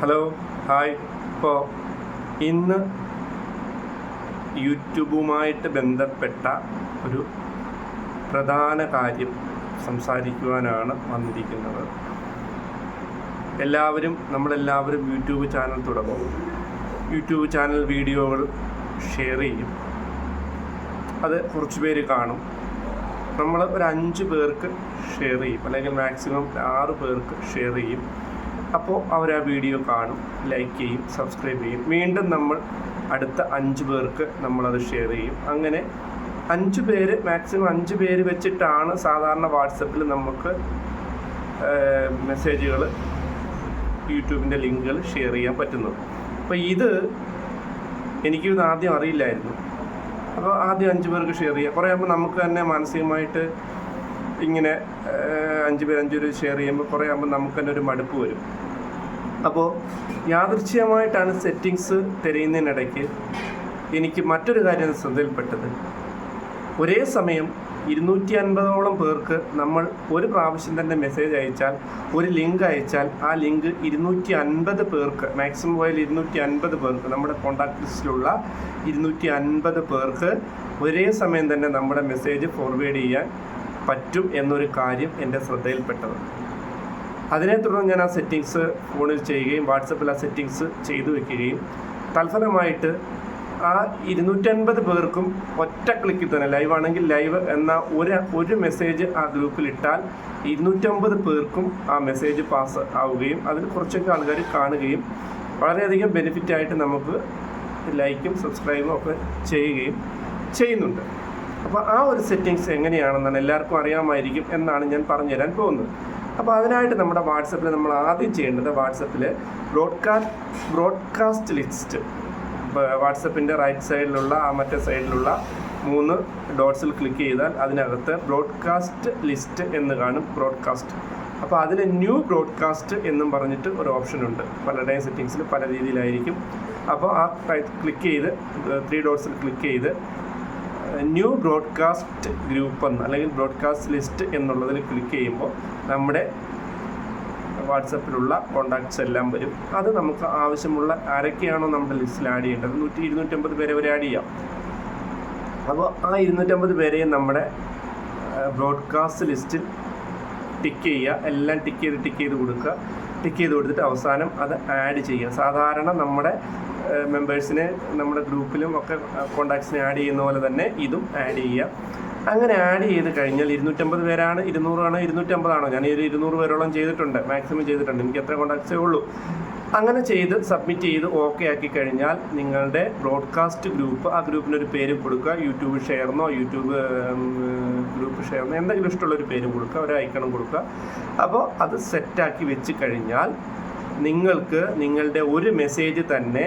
Hello hi. ഇപ്പോൾ ഇന്ന് യൂട്യൂബുമായിട്ട് ബന്ധപ്പെട്ട ഒരു പ്രധാന കാര്യം സംസാരിക്കുവാനാണ് വന്നിരിക്കുന്നത്. എല്ലാവരും നമ്മളെല്ലാവരും യൂട്യൂബ് ചാനൽ തുടങ്ങും. യൂട്യൂബ് ചാനൽ വീഡിയോകൾ ഷെയർ ചെയ്യും. അത് കുറച്ച് പേര് കാണും. നമ്മൾ ഒരു അഞ്ച് പേർക്ക് ഷെയർ ചെയ്യും. അല്ലെങ്കിൽ മാക്സിമം ആറ് പേർക്ക് ഷെയർ ചെയ്യും. അപ്പോൾ അവർ ആ വീഡിയോ കാണും ലൈക്ക് ചെയ്യും സബ്സ്ക്രൈബ് ചെയ്യും. വീണ്ടും നമ്മൾ അടുത്ത അഞ്ച് പേർക്ക് നമ്മളത് ഷെയർ ചെയ്യും. അങ്ങനെ അഞ്ച് പേര് മാക്സിമം അഞ്ച് പേര് വെച്ചിട്ടാണ് സാധാരണ വാട്സപ്പിൽ നമുക്ക് മെസ്സേജുകൾ യൂട്യൂബിന്റെ ലിങ്കുകൾ ഷെയർ ചെയ്യാൻ പറ്റുന്നത്. അപ്പോൾ ഇത് എനിക്കിത് ആദ്യം അറിയില്ലായിരുന്നു. അപ്പോൾ ആദ്യം അഞ്ച് പേർക്ക് ഷെയർ ചെയ്യാം. കുറേ ആകുമ്പോൾ നമുക്ക് തന്നെ മാനസികമായിട്ട് ഇങ്ങനെ അഞ്ച് പേര് അഞ്ച് പേര് ഷെയർ ചെയ്യുമ്പോൾ കുറേ ആകുമ്പോൾ നമുക്ക് തന്നെ ഒരു മടുപ്പ് വരും. അപ്പോൾ യാദൃച്ഛികമായിട്ടാണ് സെറ്റിങ്സ് തിരയുന്നതിനിടയ്ക്ക് എനിക്ക് മറ്റൊരു കാര്യം ശ്രദ്ധയിൽപ്പെട്ടത്. ഒരേ സമയം ഇരുന്നൂറ്റി അൻപതോളം പേർക്ക് നമ്മൾ ഒരു പ്രാവശ്യം തന്നെ മെസ്സേജ് അയച്ചാൽ ഒരു ലിങ്ക് അയച്ചാൽ ആ ലിങ്ക് ഇരുന്നൂറ്റി അൻപത് പേർക്ക് മാക്സിമം പോയാൽ ഇരുന്നൂറ്റി അൻപത് പേർക്ക് നമ്മുടെ കോൺടാക്ട് ലിസ്റ്റിലുള്ള ഇരുന്നൂറ്റി അൻപത് പേർക്ക് ഒരേ സമയം തന്നെ നമ്മുടെ മെസ്സേജ് ഫോർവേഡ് ചെയ്യാൻ പറ്റും എന്നൊരു കാര്യം എന്റെ ശ്രദ്ധയിൽപ്പെട്ടത്. അതിനെ തുടർന്ന് ഞാൻ ആ സെറ്റിങ്സ് ഫോണിൽ ചെയ്യുകയും വാട്സപ്പിൽ ആ സെറ്റിങ്സ് ചെയ്തു വെക്കുകയും തൽഫലമായിട്ട് ആ ഇരുന്നൂറ്റൻപത് പേർക്കും ഒറ്റ ക്ലിക്കിൽ തന്നെ ലൈവ് ആണെങ്കിൽ ലൈവ് എന്ന ഒരു ഒരു മെസ്സേജ് ആ ഗ്രൂപ്പിൽ ഇട്ടാൽ ഇരുന്നൂറ്റമ്പത് പേർക്കും ആ മെസ്സേജ് പാസ് ആവുകയും അതിൽ കുറച്ചൊക്കെ ആൾക്കാർ കാണുകയും വളരെയധികം ബെനിഫിറ്റായിട്ട് നമുക്ക് ലൈക്കും സബ്സ്ക്രൈബും ഒക്കെ ചെയ്യുകയും ചെയ്യുന്നുണ്ട്. അപ്പോൾ ആ ഒരു സെറ്റിങ്സ് എങ്ങനെയാണെന്നാണ് എല്ലാവർക്കും അറിയാമായിരിക്കും എന്നാണ് ഞാൻ പറഞ്ഞു തരാൻ പോകുന്നത്. അപ്പോൾ അതിനായിട്ട് നമ്മുടെ വാട്സപ്പിൽ നമ്മൾ ആദ്യം ചെയ്യേണ്ടത് വാട്സപ്പിൽ ബ്രോഡ്കാസ്റ്റ് ബ്രോഡ്കാസ്റ്റ് ലിസ്റ്റ് വാട്സപ്പിന്റെ റൈറ്റ് സൈഡിലുള്ള ആ മറ്റേ സൈഡിലുള്ള മൂന്ന് ഡോട്ട്സിൽ ക്ലിക്ക് ചെയ്താൽ അതിനകത്ത് ബ്രോഡ്കാസ്റ്റ് ലിസ്റ്റ് എന്ന് കാണും ബ്രോഡ്കാസ്റ്റ് അപ്പോൾ അതിൽ ന്യൂ ബ്രോഡ്കാസ്റ്റ് എന്നും പറഞ്ഞിട്ട് ഒരു ഓപ്ഷൻ ഉണ്ട്. പലരുടെയും സെറ്റിങ്സിൽ പല രീതിയിലായിരിക്കും. അപ്പോൾ ആ ക്ലിക്ക് ചെയ്ത് ത്രീ ഡോട്ട്സിൽ ക്ലിക്ക് ചെയ്ത് ന്യൂ ബ്രോഡ്കാസ്റ്റ് ഗ്രൂപ്പ് എന്ന് അല്ലെങ്കിൽ ബ്രോഡ്കാസ്റ്റ് ലിസ്റ്റ് എന്നുള്ളതിൽ ക്ലിക്ക് ചെയ്യുമ്പോൾ നമ്മുടെ വാട്സപ്പിലുള്ള കോണ്ടാക്ട്സ് എല്ലാം വരും. അത് നമുക്ക് ആവശ്യമുള്ള ആരൊക്കെയാണോ നമ്മുടെ ലിസ്റ്റിൽ ആഡ് ചെയ്യേണ്ടത്? നൂറ്റി ഇരുന്നൂറ്റമ്പത് പേരെ വരെ ആഡ് ചെയ്യാം. അപ്പോൾ ആ ഇരുന്നൂറ്റമ്പത് പേരെയും നമ്മുടെ ബ്രോഡ്കാസ്റ്റ് ലിസ്റ്റിൽ ടിക്ക് ചെയ്യുക. എല്ലാം ടിക്ക് ചെയ്ത് ടിക്ക് ചെയ്ത് കൊടുക്കുക. ടിക്ക് ചെയ്ത് കൊടുത്തിട്ട് അവസാനം അത് ആഡ് ചെയ്യുക. സാധാരണ നമ്മുടെ മെമ്പേഴ്സിനെ നമ്മുടെ ഗ്രൂപ്പിലും ഒക്കെ കോണ്ടാക്ട്സിനെ ആഡ് ചെയ്യുന്ന പോലെ തന്നെ ഇതും ആഡ് ചെയ്യുക. അങ്ങനെ ആഡ് ചെയ്ത് കഴിഞ്ഞാൽ ഇരുന്നൂറ്റമ്പത് പേരാണ് ഇരുന്നൂറാണ് ഇരുന്നൂറ്റമ്പതാണോ? ഞാൻ ഒരു ഇരുന്നൂറ് പേരോളം ചെയ്തിട്ടുണ്ട് മാക്സിമം ചെയ്തിട്ടുണ്ട്. എനിക്ക് എത്ര കോണ്ടാക്ട്സേ ഉള്ളൂ. അങ്ങനെ ചെയ്ത് സബ്മിറ്റ് ചെയ്ത് ഓക്കെ ആക്കി കഴിഞ്ഞാൽ നിങ്ങളുടെ ബ്രോഡ്കാസ്റ്റ് ഗ്രൂപ്പ് ആ ഗ്രൂപ്പിനൊരു പേര് കൊടുക്കുക. യൂട്യൂബ് ഷെയർന്നോ യൂട്യൂബ് ഗ്രൂപ്പ് ഷെയർന്നോ എന്തെങ്കിലും ഇഷ്ടമുള്ളൊരു പേരും കൊടുക്കുക ഒരു ഐക്കണം കൊടുക്കുക. അപ്പോൾ അത് സെറ്റാക്കി വെച്ച് കഴിഞ്ഞാൽ നിങ്ങൾക്ക് നിങ്ങളുടെ ഒരു മെസ്സേജ് തന്നെ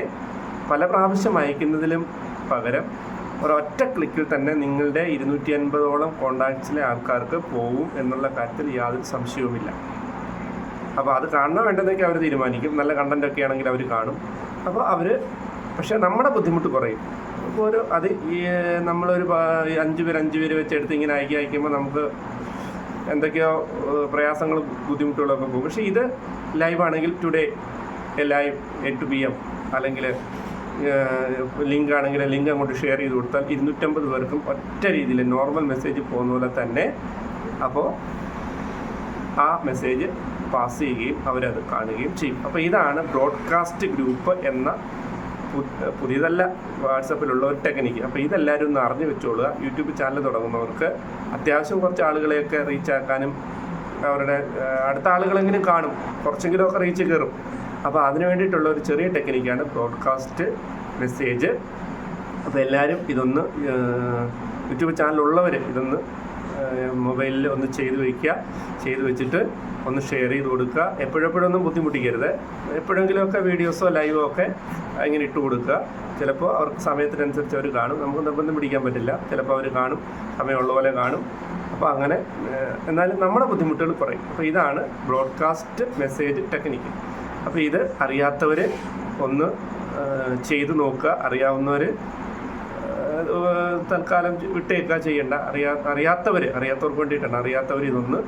പല പ്രാവശ്യം അയക്കുന്നതിലും പകരം ഒരൊറ്റ ക്ലിക്കിൽ തന്നെ നിങ്ങളുടെ ഇരുന്നൂറ്റി അൻപതോളം കോണ്ടാക്ട്സിലെ ആൾക്കാർക്ക് പോകും എന്നുള്ള കാര്യത്തിൽ യാതൊരു സംശയവുമില്ല. അപ്പോൾ അത് കാണണോ വേണ്ടതൊക്കെ അവർ തീരുമാനിക്കും. നല്ല കണ്ടന്റ് ഒക്കെ ആണെങ്കിൽ അവർ കാണും. അപ്പോൾ അവർ പക്ഷേ നമ്മുടെ ബുദ്ധിമുട്ട് കുറയും. അപ്പോൾ ഒരു അത് ഈ നമ്മളൊരു അഞ്ച് പേര് അഞ്ച് പേര് വെച്ച് എടുത്ത് ഇങ്ങനെ അയക്കി അയക്കുമ്പോൾ നമുക്ക് എന്തൊക്കെയോ പ്രയാസങ്ങളും ബുദ്ധിമുട്ടുകളൊക്കെ പോകും. പക്ഷേ ഇത് ലൈവ് ആണെങ്കിൽ ടുഡേ ലൈവ് എട്ട് പി എം അല്ലെങ്കിൽ ലിങ്ക് ആണെങ്കിൽ ലിങ്ക് അങ്ങോട്ട് ഷെയർ ചെയ്ത് കൊടുത്താൽ ഇരുന്നൂറ്റമ്പത് പേർക്കും ഒറ്റ രീതിയിൽ നോർമൽ മെസ്സേജ് പോകുന്ന പോലെ തന്നെ അപ്പോൾ ആ മെസ്സേജ് പാസ് ചെയ്യുകയും അവരത് കാണുകയും ചെയ്യും. അപ്പോൾ ഇതാണ് ബ്രോഡ്കാസ്റ്റ് ഗ്രൂപ്പ് എന്ന പുതിയതല്ല വാട്സപ്പിലുള്ള ഒരു ടെക്നിക്ക്. അപ്പോൾ ഇതെല്ലാവരും ഒന്ന് അറിഞ്ഞു വെച്ചോളുക. യൂട്യൂബ് ചാനൽ തുടങ്ങുന്നവർക്ക് അത്യാവശ്യം കുറച്ച് ആളുകളെയൊക്കെ റീച്ച് ആക്കാനും അവരുടെ അടുത്ത ആളുകളെങ്കിലും കാണും. കുറച്ചെങ്കിലുമൊക്കെ റീച്ച് കയറും. അപ്പോൾ അതിന് വേണ്ടിയിട്ടുള്ള ഒരു ചെറിയ ടെക്നിക്കാണ് ബ്രോഡ്കാസ്റ്റ് മെസ്സേജ് അപ്പോൾ എല്ലാവരും ഇതൊന്ന് യൂട്യൂബ് ചാനലുള്ളവർ ഇതൊന്ന് മൊബൈലിൽ ഒന്ന് ചെയ്തു വയ്ക്കുക ചെയ്തു വെച്ചിട്ട് ഒന്ന് ഷെയർ ചെയ്ത് കൊടുക്കുക. എപ്പോഴെപ്പോഴൊന്നും ബുദ്ധിമുട്ടിക്കരുത്. എപ്പോഴെങ്കിലുമൊക്കെ വീഡിയോസോ ലൈവോ ഒക്കെ ഇങ്ങനെ ഇട്ട് കൊടുക്കുക. ചിലപ്പോൾ അവർക്ക് സമയത്തിനനുസരിച്ച് അവർ കാണും. നമുക്ക് നിർബന്ധം പിടിക്കാൻ പറ്റില്ല. ചിലപ്പോൾ അവർ കാണും. സമയമുള്ള പോലെ കാണും. അപ്പോൾ അങ്ങനെ എന്നാലും നമ്മുടെ ബുദ്ധിമുട്ടുകൾ കുറയും. അപ്പോൾ ഇതാണ് ബ്രോഡ്കാസ്റ്റ് മെസ്സേജ് ടെക്നിക്ക് അപ്പോൾ ഇത് അറിയാത്തവർ ഒന്ന് ചെയ്ത് നോക്കുക. അറിയാവുന്നവർ തൽക്കാലം വിട്ടേക്കുക ചെയ്യേണ്ട. അറിയാ അറിയാത്തവർ അറിയാത്തവർക്ക് വേണ്ടിയിട്ടാണ് അറിയാത്തവർ ഇതൊന്ന്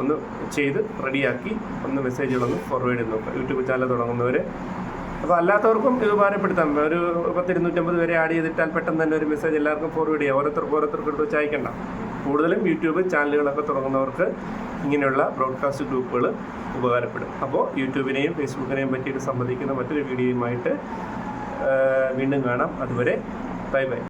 ഒന്ന് ചെയ്ത് റെഡിയാക്കി ഒന്ന് മെസ്സേജുകളൊന്ന് ഫോർവേഡ് ചെയ്ത് നോക്കുക. യൂട്യൂബ് ചാനൽ തുടങ്ങുന്നവർ അപ്പോൾ അല്ലാത്തവർക്കും ഇത് ഉപകാരപ്പെടുത്താം. ഒരു പത്തിരുന്നൂറ്റമ്പത് വരെ ആഡ് ചെയ്തിട്ടാൽ പെട്ടെന്ന് തന്നെ ഒരു മെസ്സേജ് എല്ലാവർക്കും ഫോർവേഡ് ചെയ്യാം. ഓരോരുത്തർക്ക് ഓരോരുത്തർക്ക് എടുത്ത് വെച്ച് അയക്കണ്ട. കൂടുതലും യൂട്യൂബ് ചാനലുകളൊക്കെ തുടങ്ങുന്നവർക്ക് ഇങ്ങനെയുള്ള ബ്രോഡ്കാസ്റ്റ് ഗ്രൂപ്പുകൾ ഉപകാരപ്പെടും. അപ്പോൾ യൂട്യൂബിനെയും ഫേസ്ബുക്കിനെയും പറ്റിയിട്ട് സംബന്ധിക്കുന്ന മറ്റൊരു വീഡിയോയുമായിട്ട് വീണ്ടും കാണാം. അതുവരെ ബൈ ബൈ.